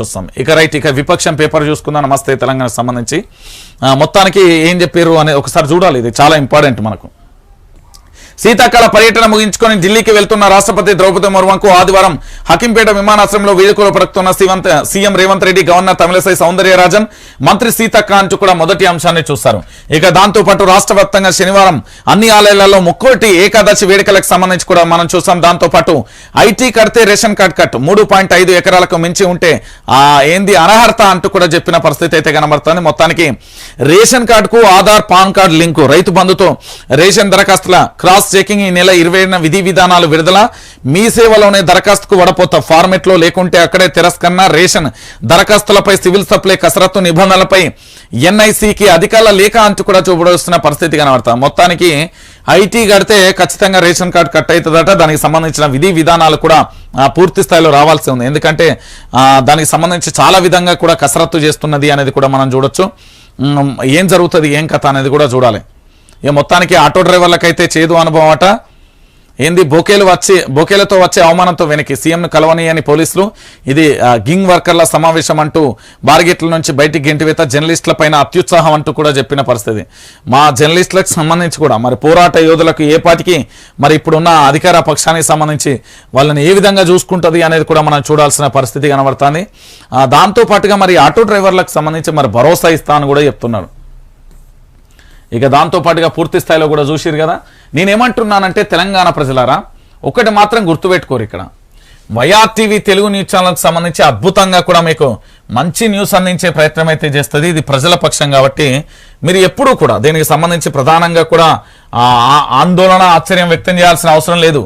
చూస్తాం. ఇక రైట్ ఇక విపక్షం పేపర్ చూసుకుందాం. నమస్తే తెలంగాణ సంబంధించి. మొత్తానికి ఏం చెప్పారు అనేది ఒకసారి చూడాలి. ఇది చాలా ఇంపార్టెంట్ మనకు. శీతాకాల పర్యటన ముగించుకొని ఢిల్లీకి వెళ్తున్న రాష్ట్రపతి ద్రౌపది ముర్ముకు ఆదివారం హకింపేట విమానాశ్రయంలో వేడుకలు పలుకుతున్న సీఎం రేవంత్ రెడ్డి గవర్నర్ తమిళసై సౌందర్యరాజన్ మంత్రి సీతక్క కూడా మొదటి అంశాన్ని చూస్తారు ఇక దాంతో పాటు రాష్ట్ర శనివారం అన్ని ఆలయాలలో ముక్కోటి ఏకాదశి వేడుకలకు సంబంధించి కూడా మనం చూసాం. దాంతో పాటు ఐటీ కడితే రేషన్ కార్డ్ కట్ మూడు పాయింట్ ఐదు ఎకరాలకు మించి ఉంటే ఆ ఏంది అనర్హత అంటూ కూడా చెప్పిన పరిస్థితి అయితే కనబడుతుంది. మొత్తానికి రేషన్ కార్డుకు ఆధార్ పాన్ కార్డు లింకు రైతు బంధుతో రేషన్ దరఖాస్తుల క్రాస్ చెకింగ్ ఈ నెల ఇరవై విధి విధానాలు విడుదల. మీ సేవలోనే దరఖాస్తుకు వడపోత ఫార్మెట్లో లేకుంటే అక్కడే తిరస్కరణ రేషన్ దరఖాస్తులపై సివిల్ సప్లై కసరత్తు నిబంధనలపై ఎన్ఐసికి అధికారుల లేఖ అంటూ కూడా చూపడొస్తున్న పరిస్థితి కనబడతాం. మొత్తానికి ఐటీ కడితే ఖచ్చితంగా రేషన్ కార్డు కట్ అవుతుందట దానికి సంబంధించిన విధి విధానాలు కూడా పూర్తి స్థాయిలో రావాల్సి ఉంది. ఎందుకంటే దానికి సంబంధించి చాలా విధంగా కూడా కసరత్తు చేస్తున్నది అనేది కూడా మనం చూడొచ్చు. ఏం జరుగుతుంది ఏం కథ అనేది కూడా చూడాలి. ఇక మొత్తానికి ఆటో డ్రైవర్లకైతే చేదు అనుభవం అట. ఏంది బోకేలు వచ్చి బోకేలతో వచ్చే అవమానంతో వెనక్కి సీఎంను కలవనీయని పోలీసులు. ఇది గింగ్ వర్కర్ల సమావేశం అంటూ బార్గెట్ల నుంచి బయటికి గెంటివేత జర్నలిస్టుల పైన అత్యుత్సాహం అంటూ కూడా చెప్పిన పరిస్థితి. మా జర్నలిస్టులకు సంబంధించి కూడా మరి పోరాట యోధులకు ఏ పాటికి మరి ఇప్పుడున్న అధికార పక్షానికి సంబంధించి వాళ్ళని ఏ విధంగా చూసుకుంటుంది అనేది కూడా మనం చూడాల్సిన పరిస్థితి కనబడుతుంది. దాంతోపాటుగా దాంతో పాటుగా మరి ఆటో డ్రైవర్లకు సంబంధించి మరి భరోసా ఇస్తా అని కూడా చెప్తున్నారు. ఇక దాంతో పాటుగా పూర్తి స్థాయిలో కూడా చూసిరు కదా. నేనేమంటున్నానంటే తెలంగాణ ప్రజలారా ఒకటి మాత్రం గుర్తుపెట్టుకోరు ఇక్కడ. వైఆర్ టీవీ తెలుగు న్యూస్ ఛానల్కి సంబంధించి అద్భుతంగా కూడా మీకు మంచి న్యూస్ అందించే ప్రయత్నం అయితే చేస్తుంది. ఇది ప్రజల పక్షం కాబట్టి మీరు ఎప్పుడూ కూడా దీనికి సంబంధించి ప్రధానంగా కూడా ఆందోళన ఆశ్చర్యం వ్యక్తం చేయాల్సిన అవసరం లేదు.